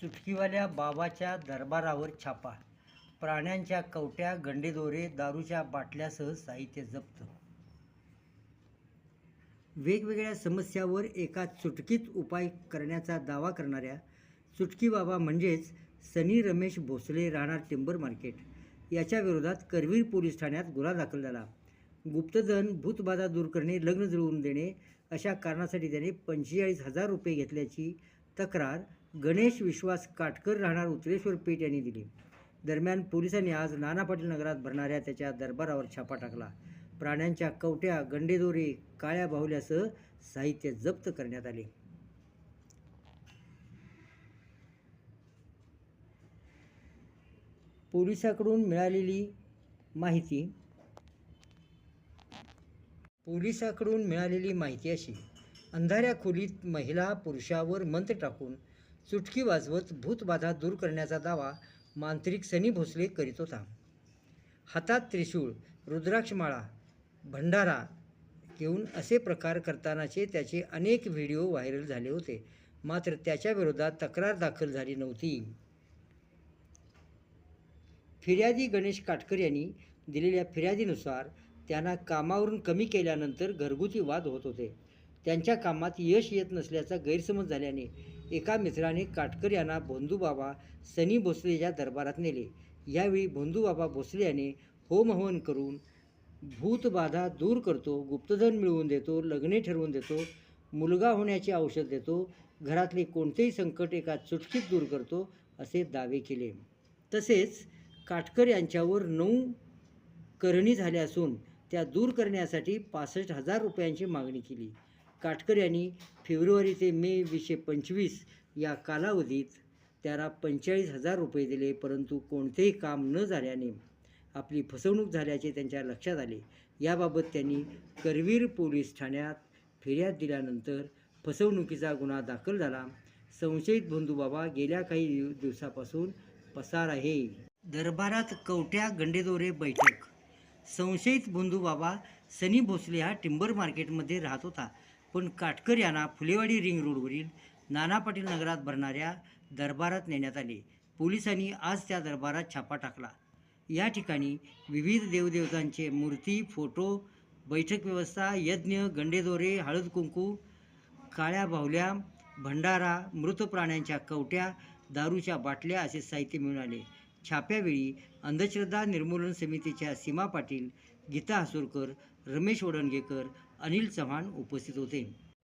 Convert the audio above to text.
चुटकीवाल्या बाबाच्या दरबारावर छापा प्राण्यांच्या कवट्या गंडेदोरे दारूच्या बाटल्यासह साहित्य जप्त. वेगवेगळ्या समस्यावर एका चुटकीत उपाय करण्याचा दावा करणाऱ्या चुटकी बाबा म्हणजेच सनी रमेश भोसले राहणार टिंबर मार्केट. याच्या विरोधात करवीर पोलीस ठाण्यात गुन्हा दाखल झाला. गुप्तधन भूतबाधा दूर करणे लग्न जुळवून देणे अशा कारणासाठी त्याने पंचेचाळीस हजार रुपये घेतल्याची तक्रार गणेश विश्वास काटकर राहणार उत्तरेश्वर पेठ यांनी दिली. दरम्यान पोलिसांनी आज नाना पाटील नगरात भरणाऱ्या त्याच्या दरबारावर छापा टाकला. प्राण्यांच्या कवट्या गंडेदोरे काळ्या बाहुल्यासह साहित्य जप्त करण्यात आले. पोलिसाकडून मिळालेली माहिती पोलिसाकडून मिळालेली माहिती अशी. अंधाऱ्या खोलीत महिला पुरुषावर मंत्र टाकून चुटकी वाजवत भूतबाधा दूर करण्याचा दावा मांत्रिक सनी भोसले करीत होता. हातात त्रिशूळ रुद्राक्षमाळा भंडारा घेऊन असे प्रकार करतानाचे त्याचे अनेक व्हिडिओ व्हायरल झाले होते. मात्र त्याच्या विरोधात तक्रार दाखल झाली नव्हती. फिर्यादी गणेश काटकर यांनी दिलेल्या फिर्यादीनुसार त्यांना कामावरून कमी केल्यानंतर घरगुती वाद होत होते. त्यांच्या कामात यश येत नसल्याचा गैरसमज झाल्याने एका मित्राने काटकर यांना भोंदूबाबा सनी भोसले या दरबारात नेले. यावेळी भोंदूबाबा भोसले याने होमहवन करून भूतबाधा दूर करतो गुप्तधन मिळवून देतो लग्ने ठरवून देतो मुलगा होण्याचे औषध देतो घरातले कोणतेही संकट एका चुटकीत दूर करतो असे दावे केले. तसेच काटकर यांच्यावर नऊ करणी झाल्या असून त्या दूर करण्यासाठी पासष्ट हजार रुपयांची मागणी केली. काटकर यांनी फेब्रुवारी ते मे वीसशे पंचवीस या कालावधीत त्याला पंचेचाळीस हजार रुपये दिले. परंतु कोणतेही काम न झाल्याने आपली फसवणूक झाल्याचे त्यांच्या लक्षात आले. याबाबत त्यांनी करवीर पोलीस ठाण्यात फिर्याद दिल्यानंतर फसवणुकीचा गुन्हा दाखल झाला. संशयित बंधूबाबा गेल्या काही दिवसापासून पसार आहे. दरबारात कवट्या गंडेदोरे बैठक. संशयित बंधूबाबा सनी भोसले हा टिंबर मार्केटमध्ये राहत होता. पण काटकर यांना फुलेवाडी रिंग रोडवरील नाना पाटील नगरात भरणाऱ्या दरबारात नेण्यात आले. पोलिसांनी आज त्या दरबारात छापा टाकला. या ठिकाणी विविध देवदेवतांचे मूर्ती फोटो बैठक व्यवस्था यज्ञ गंडेदोरे हळद कुंकू काळ्या बाहुल्या भंडारा मृत प्राण्यांच्या कवट्या दारूच्या बाटल्या असे साहित्य मिळून आले. छाप्यावेळी अंधश्रद्धा निर्मूलन समितीच्या सीमा पाटील गीता हसूरकर रमेश ओडणगेकर अनिल चव्हाण उपस्थित होते.